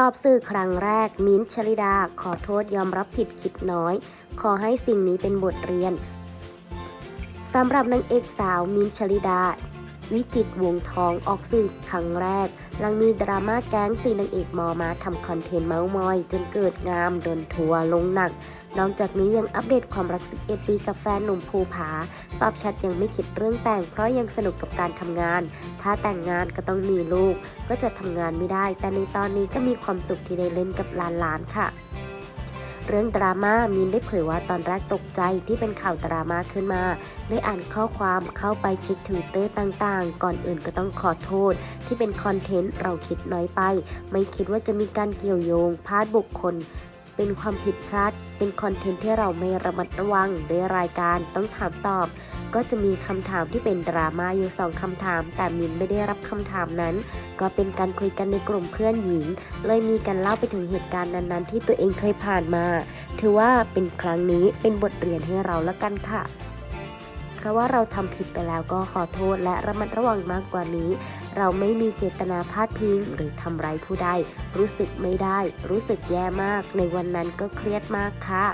ตอบสื่อครั้งแรกมิ้นชลิดา ขอโทษยอมรับผิดคิดน้อย ขอให้สิ่งนี้เป็นบทเรียนสำหรับนางเอกสาวมิ้นชลิดา วิจิตวงทองออกสื่อครั้งแรก หลังมีดราม่าแก๊งสีนางเอกมอมาทำคอนเทนต์เมาส์มอย จนเกิดงามโดนทัวลงหนัก นอกจากนี้ยังอัปเดตความรัก 11 ปีกับแฟนหนุ่มภูผา ตอบชัดยังไม่คิดเรื่องแต่ง เพราะยังสนุกกับการทำงาน ถ้าแต่งงานก็ต้องมีลูก ก็จะทำงานไม่ได้ แต่ในตอนนี้ก็มีความสุขที่ได้เล่นกับหลานๆค่ะ เรื่องดราม่ามีนได้เผยว่าตอนแรกตกใจที่เป็นข่าวดราม่าขึ้นมา ได้อ่านข้อความเข้าไปเช็คทวิตเตอร์ต่างๆ ก่อนอื่นก็ต้องขอโทษ ที่เป็นคอนเทนต์เราคิดน้อยไป ไม่คิดว่าจะมีการเกี่ยวโยงพาดบุคคล เป็นความผิดพลาด เป็นคอนเทนต์ที่เราไม่ระมัดระวังด้วยรายการต้องถามตอบ ก็จะมีคำถามที่เป็นดราม่าอยู่สองคำถาม แต่มินไม่ได้รับคำถามนั้น ก็เป็นการคุยกันในกลุ่มเพื่อนหญิง เลยมีการเล่าไปถึงเหตุการณ์นั้นๆ ที่ตัวเองเคยผ่านมา ถือว่าเป็นครั้งนี้เป็นบทเรียนให้เราละกันค่ะเพราะว่าเราทำผิดไปแล้วก็ขอโทษและระมัดระวังมากกว่านี้ เราไม่มีเจตนาพาดพิงหรือทำร้ายผู้ใด รู้สึกไม่ได้ รู้สึกแย่มาก ในวันนั้นก็เครียดมากค่ะ